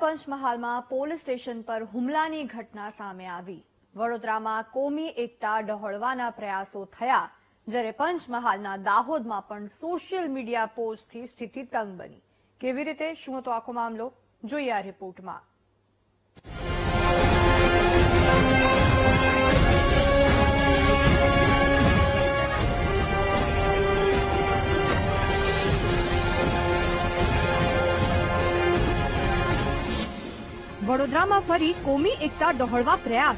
પંચમહાલમાં police station પર હુમલાની ઘટના સામે આવી. વડોદરામાં કોમી એકતા ડહોળવાના પ્રયાસો થયા, જ્યારે પંચમહાલના દાહોદમાં પણ સોશિયલ મીડિયા પોસ્ટથી સ્થિતિ તંગ બની. કેવી રીતે? શું હતો આખો મામલો? જોઈએ આ રિપોર્ટમાં. વડોદરામાં ફરી કોમી એકતા ડહોળવા પ્રયાસ.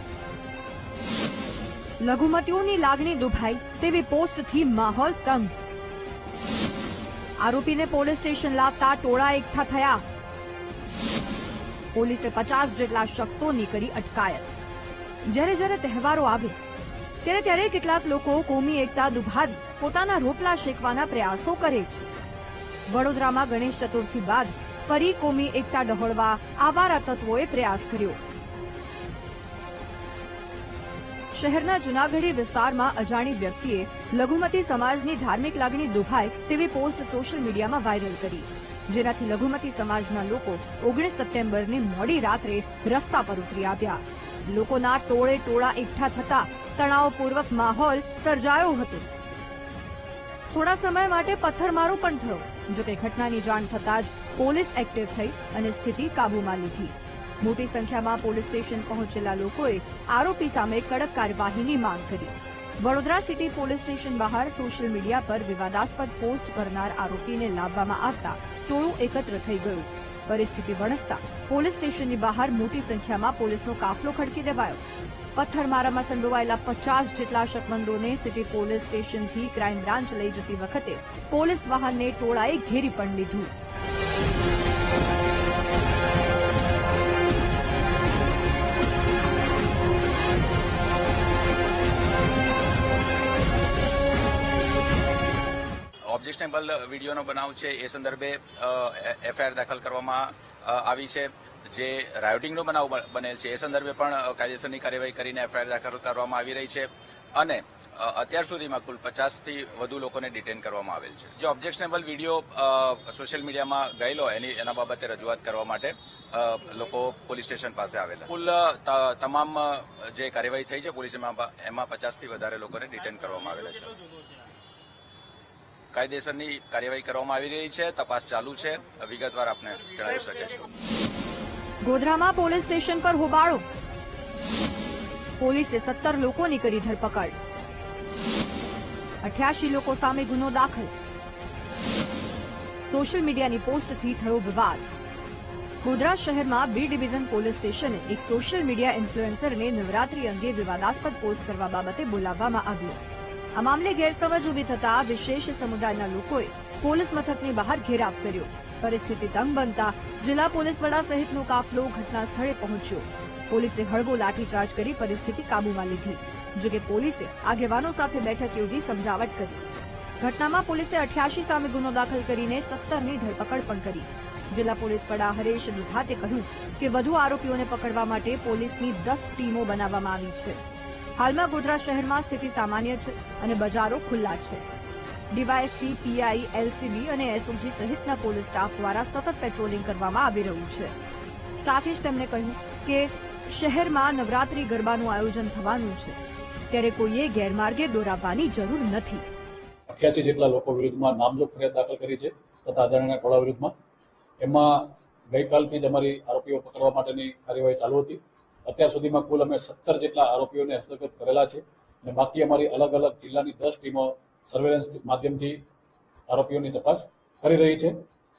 લઘુમતીઓની લાગણી દુભાઈ, તેવી પોસ્ટથી માહોલ તંગ. આરોપીને પોલીસ સ્ટેશન લાવતા ટોળા એકઠા થયા. પોલીસે પચાસ જેટલા શખ્સોની કરી અટકાયત. જ્યારે જ્યારે તહેવારો આવે, ત્યારે ત્યારે કેટલાક લોકો કોમી એકતા દુભાવી પોતાના રોટલા શેકવાના પ્રયાસો કરે છે. વડોદરામાં ગણેશ ચતુર્થી બાદ ફરી કોમી એકતા ડહોળવા આવારા તત્વોએ પ્રયાસ કર્યો. શહેરના જુનાગઢી વિસ્તારમાં અજાણી વ્યક્તિએ લઘુમતી સમાજની ધાર્મિક લાગણી દુભાય તેવી પોસ્ટ સોશિયલ મીડિયામાં વાયરલ કરી. જેનાથી લઘુમતી સમાજના લોકો ઓગણીસ સપ્ટેમ્બરની મોડી રાત્રે રસ્તા પર ઉતરી આવ્યા. લોકોના ટોળે ટોળા એકઠા થતા તણાવપૂર્વક માહોલ સર્જાયો હતો. થોડા સમય માટે પથ્થરમારો પણ થયો જોકે ઘટનાની જાણ થતાં જ પોલીસ એક્ટિવ થઈ અને સ્થિતિ કાબૂમાં લીધી. મોટી સંખ્યામાં પોલીસ સ્ટેશન પહોંચેલા લોકોએ આરોપી સામે કડક કાર્યવાહીની માંગ કરી. વડોદરા સિટી પોલીસ સ્ટેશન બહાર સોશિયલ મીડિયા પર વિવાદાસ્પદ પોસ્ટ કરનાર આરોપીને લાવવામાં આવતા ટોળું એકત્ર થઈ ગયું. પરિસ્થિતિ વણસતા પોલીસ સ્ટેશનની બહાર મોટી સંખ્યામાં પોલીસનો કાફલો ખડકી દેવાયો પથ્થરમારામાં સંડોવાયેલા પચાસ જેટલા શકમંદોને સિટી પોલીસ સ્ટેશનથી ક્રાઇમ બ્રાન્ચ લઈ જતી વખતે પોલીસ વાહનને ટોળાએ ઘેરી પણ લીધું. ઓબ્જેક્શનેબલ વિડીયોનો બનાવ છે, એ સંદર્ભે એફઆઈઆર દાખલ કરવામાં આવી છે. જે રાયોટિંગનો બનાવ બનેલ છે, એ સંદર્ભે પણ કાયદેસરની કાર્યવાહી કરીને એફઆઈઆર દાખલ કરવામાં આવી રહી છે અને અત્યાર સુધીમાં કુલ પચાસથી વધુ લોકોને ડિટેન કરવામાં આવેલ છે. જે ઓબ્જેક્શનેબલ વીડિયો સોશિયલ મીડિયામાં ગયેલો, એની, એના બાબતે રજૂઆત કરવા માટે લોકો પોલીસ સ્ટેશન પાસે આવેલા. કુલ તમામ જે કાર્યવાહી થઈ છે પોલીસમાં એમાં પચાસથી વધારે લોકોને ડિટેન કરવામાં આવેલા છે. કાયદેસરની કાર્યવાહી કરવામાં આવી રહી છે, તપાસ ચાલુ છે, વિગતવાર આપને જણાવી શકીશું ગોધરામાં પોલીસ સ્ટેશન પર હોબાળો. પોલીસે સત્તર લોકોની કરી ધરપકડ. અઠ્યાસી લોકો સામે ગુનો દાખલ. સોશિયલ મીડિયાની પોસ્ટથી થયો વિવાદ. ગોધરા શહેરમાં બી ડિવિઝન પોલીસ સ્ટેશને એક સોશિયલ મીડિયા ઇન્ફ્લુએન્સરને નવરાત્રી અંગે વિવાદાસ્પદ પોસ્ટ કરવા બાબતે બોલાવવામાં આવ્યો. આ મામલે ગેરસમજ ઊભી થતા વિશેષ સમુદાયના લોકોએ પોલીસ મથકની બહાર ઘેરાવ કર્યો. પરિસ્થિતિ તંગ બનતા જિલ્લા પોલીસ વડા સહિતનો કાફલો ઘટના સ્થળે પહોંચ્યો. પોલીસે હળવો લાઠીચાર્જ કરી પરિસ્થિતિ કાબૂમાં લીધી જોકે પોલીસે આગેવાનો સાથે બેઠક યોજી સમજાવટ કરી. ઘટનામાં પોલીસે અઠ્યાસી સામે ગુનો દાખલ કરીને સત્તરની ધરપકડ પણ કરી. જિલ્લા પોલીસ વડા હરેશ દુધાતે કહ્યું કે વધુ આરોપીઓને પકડવા માટે પોલીસની દસ ટીમો બનાવવામાં આવી છે. હાલમાં ગોધરા શહેરમાં સ્થિતિ સામાન્ય છે અને બજારો ખુલ્લા છે. ડીવાયએસપી પીઆઈ, એલસીબી અને એસઓજી સહિતના પોલીસ સ્ટાફ દ્વારા સતત પેટ્રોલિંગ કરવામાં આવી રહ્યું છે. સાથે જ તેમણે કહ્યું કે શહેરમાં નવરાત્રી ગરબાનું આયોજન થવાનું છે. ત્યારે કોઈએ ગેરમાર્ગે દોરાવવાની જરૂર નથી. અઠ્યાસી જેટલા લોકો વિરુદ્ધમાં નામજોગ ફરિયાદ દાખલ કરી છે તથા અજાણ્યા ટોળા વિરુદ્ધમાં. એમાં ગઈકાલથી જ અમારી આરોપીઓ પકડવા માટેની કાર્યવાહી ચાલુ હતી. અત્યાર સુધીમાં કુલ અમે સત્તર જેટલા આરોપીઓને હસ્તગત કરેલા છે અને બાકી અમારી અલગ અલગ જિલ્લાની દસ ટીમો સર્વેલન્સ માધ્યમથી આરોપીઓની તપાસ કરી રહી છે.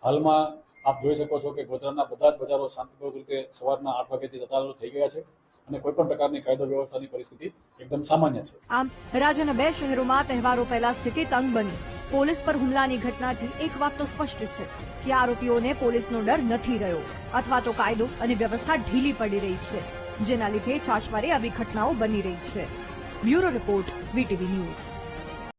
હાલમાં આપ જોઈ શકો છો કે ગોધરાના બધા જ બજારો શાંતિપૂર્વક રીતે સવારના આઠ વાગ્યાથી જતા થઈ ગયા છે અને કોઈ પણ પ્રકારની કાયદો વ્યવસ્થાની પરિસ્થિતિ એકદમ સામાન્ય છે. આમ, રાજ્યના બે શહેરોમાં તહેવારો પહેલા સ્થિતિ તંગ બની. પોલીસ પર હુમલાની ઘટનાથી એક વાત તો સ્પષ્ટ છે કે આરોપીઓને પોલીસનો ડર નથી રહ્યો અથવા તો કાયદો અને વ્યવસ્થા ઢીલી પડી રહી છે, જેના લીધે છાશવારે આવી ઘટનાઓ બની રહી છે. Bureau report, VTV news.